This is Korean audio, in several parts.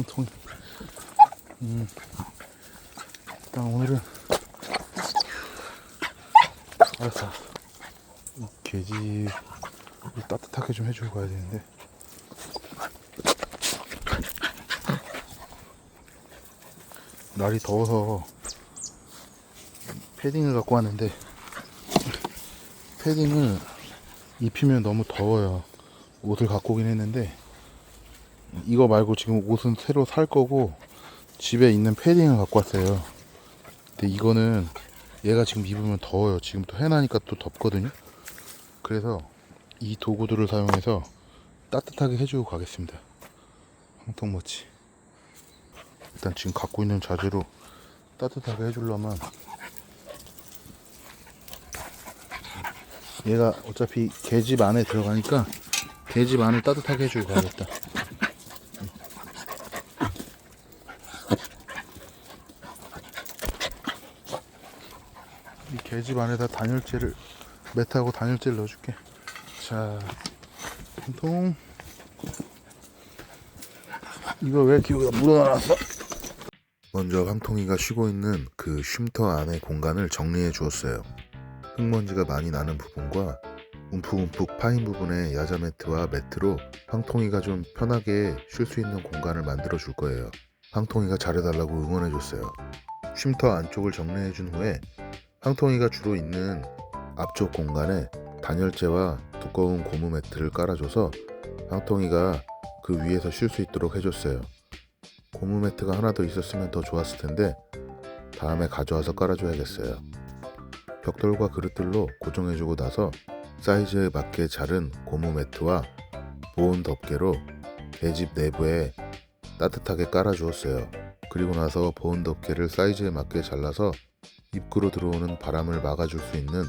황통. 음. 일단 오늘은 알았어. 이 돼지 따뜻하게 좀 해주고 가야 되는데. 날이 더워서 패딩을 갖고 왔는데 패딩을 입히면 너무 더워요. 옷을 갖고 오긴 했는데 이거 말고 지금 옷은 새로 살 거고 집에 있는 패딩을 갖고 왔어요. 근데 이거는 얘가 지금 입으면 더워요. 지금 또 해나니까 또 덥거든요. 그래서 이 도구들을 사용해서 따뜻하게 해주고 가겠습니다. 황통모치. 일단 지금 갖고 있는 자재로 따뜻하게 해주려면 얘가 어차피 계집 안에 들어가니까 계집 안을 따뜻하게 해주고 가야겠다. 계집 안에다 단열재를 매트하고 단열재를 넣어줄게. 자, 한 통. 이거 왜 여기다 묻어놨어? 먼저 황통이가 쉬고 있는 그 쉼터 안의 공간을 정리해 주었어요. 흙먼지가 많이 나는 부분과 움푹움푹 파인 부분의 야자 매트와 매트로 황통이가 좀 편하게 쉴 수 있는 공간을 만들어 줄 거예요. 황통이가 잘해달라고 응원해 줬어요. 쉼터 안쪽을 정리해 준 후에 황통이가 주로 있는 앞쪽 공간에 단열재와 두꺼운 고무 매트를 깔아줘서 황통이가 그 위에서 쉴 수 있도록 해줬어요. 고무 매트가 하나 더 있었으면 더 좋았을 텐데 다음에 가져와서 깔아줘야겠어요. 벽돌과 그릇들로 고정해주고 나서 사이즈에 맞게 자른 고무 매트와 보온 덮개로 계집 내부에 따뜻하게 깔아주었어요. 그리고 나서 보온 덮개를 사이즈에 맞게 잘라서 입구로 들어오는 바람을 막아줄 수 있는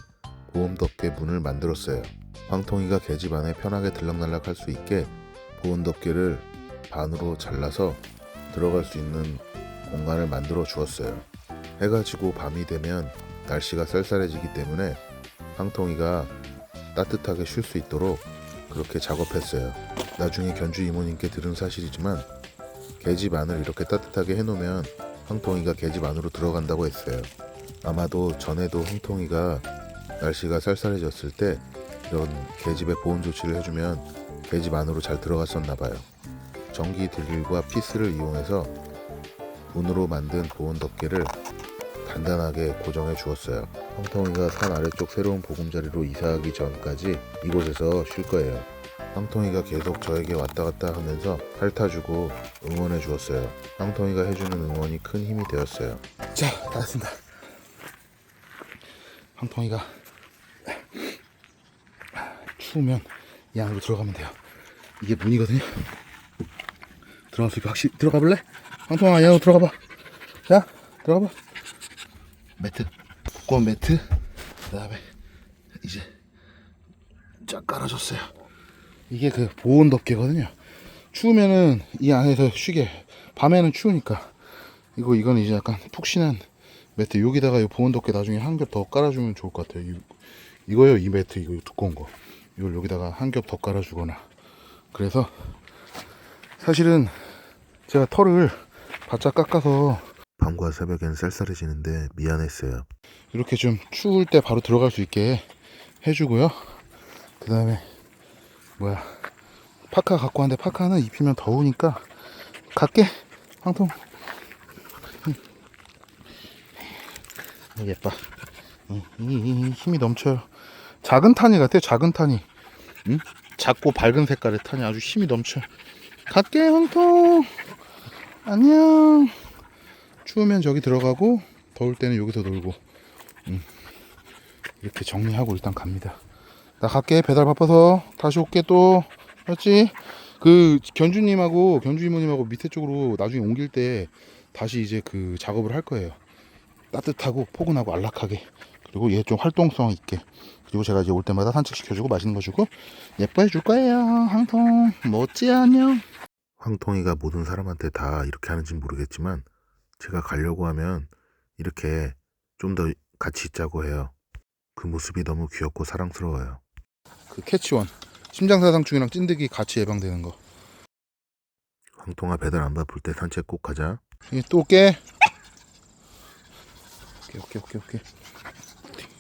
보온 덮개 문을 만들었어요. 황통이가 계집 안에 편하게 들락날락 할 수 있게 보온 덮개를 반으로 잘라서 들어갈 수 있는 공간을 만들어 주었어요. 해가 지고 밤이 되면 날씨가 쌀쌀해지기 때문에 황통이가 따뜻하게 쉴 수 있도록 그렇게 작업했어요. 나중에 견주 이모님께 들은 사실이지만 계집 안을 이렇게 따뜻하게 해놓으면 황통이가 계집 안으로 들어간다고 했어요. 아마도 전에도 황통이가 날씨가 쌀쌀해졌을 때 이런 계집에 보온 조치를 해주면 계집 안으로 잘 들어갔었나 봐요. 전기 드릴과 피스를 이용해서 문으로 만든 보온 덮개를 단단하게 고정해 주었어요. 황통이가 산 아래쪽 새로운 보금자리로 이사하기 전까지 이곳에서 쉴 거예요. 황통이가 계속 저에게 왔다 갔다 하면서 핥아주고 응원해 주었어요. 황통이가 해주는 응원이 큰 힘이 되었어요. 자, 다 됐습니다. 황통이가 추우면 이 안으로 들어가면 돼요. 이게 문이거든요. 들어갈 수 있게 확실히 들어가 볼래? 황통아, 이 안으로 들어가 봐. 자, 들어가 봐. 매트, 두꺼운 매트, 그 다음에 이제 쫙 깔아줬어요. 이게 그 보온 덮개거든요. 추우면은 이 안에서 쉬게. 밤에는 추우니까. 이거 이건 이제 약간 푹신한 매트. 여기다가 이 보온 덮개 나중에 한 겹 더 깔아주면 좋을 것 같아요. 이, 이거요, 이 매트 이거 두꺼운 거. 이걸 여기다가 한 겹 더 깔아주거나. 그래서 사실은 제가 털을 바짝 깎아서 밤과 새벽엔 쌀쌀해지는데 미안했어요. 이렇게 좀 추울 때 바로 들어갈 수 있게 해주고요. 그 다음에 뭐야 파카 갖고 왔는데 파카는 입히면 더우니까 갈게 황통 예뻐 음, 이, 힘이 넘쳐요. 작은 타니 같아 작은 타니 응? 작고 밝은 색깔의 타니 아주 힘이 넘쳐 갈게 황통. 안녕. 추우면 저기 들어가고 더울 때는 여기서 놀고. 음. 이렇게 정리하고 일단 갑니다. 나 갈게 배달 바빠서. 다시 올게 또. 알았지? 그 견주님하고 견주 이모님하고 밑에 쪽으로 나중에 옮길 때 다시 이제 그 작업을 할 거예요 따뜻하고 포근하고 안락하게 그리고 얘 좀 활동성 있게 그리고 제가 이제 올 때마다 산책 시켜주고 맛있는 거 주고 예뻐해 줄 거예요 황통. 멋지 안녕. 황통이가 모든 사람한테 다 이렇게 하는지 모르겠지만 제가 가려고 하면 이렇게 좀 더 같이 있자고 해요. 그 모습이 너무 귀엽고 사랑스러워요. 그 캐치원 심장사상충이랑 찐득이 같이 예방되는 거. 황통아 배달 안 바쁠 때 산책 꼭 가자. 예, 또 올게. 오케이, 오케이, 오케이, 오케이.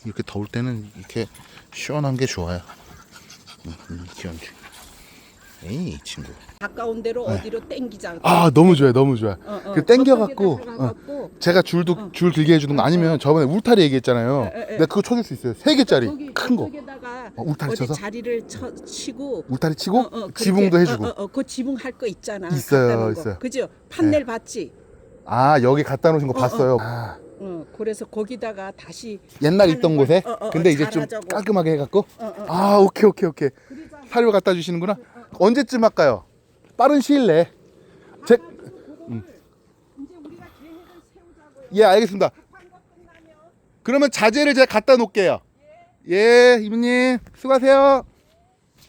이렇게 더울 때는 이렇게 시원한 게 좋아요. 음, 음, 기원주. 에이, 이 친구. 가까운 데로 어디로 땡기자. 아, 너무 좋아요, 너무 좋아요. 어, 어. 그 땡겨갖고, 들어가갖고 제가 줄도 줄 길게 해주는 거 아니면 저번에 울타리 얘기했잖아요. 에, 에, 에. 내가 그거 쳐줄 수 있어요. 세 개짜리 거기 큰 거. 저쪽에다가 어, 울타리 어디 쳐서 자리를 쳐, 치고 울타리 치고 어, 어, 그렇게, 지붕도 해주고. 어, 어, 어, 그 지붕 할 거 있잖아. 있어요, 갖다 놓은 거. 있어요. 그죠? 판넬 봤지. 아 여기 갖다 놓으신 거 어, 봤어요. 아, 어, 그래서 거기다가 다시 옛날 있던. 곳에. 어, 어, 어, 근데 이제 좀 잘하자고. 깔끔하게 해갖고. 어, 어. 아 오케이 오케이 오케이. 사료 갖다 주시는구나. 언제쯤 할까요? 빠른 시일 내에. 제, 음. 예 알겠습니다. 그러면 자재를 제가 갖다 놓을게요. 예 이모님 수고하세요.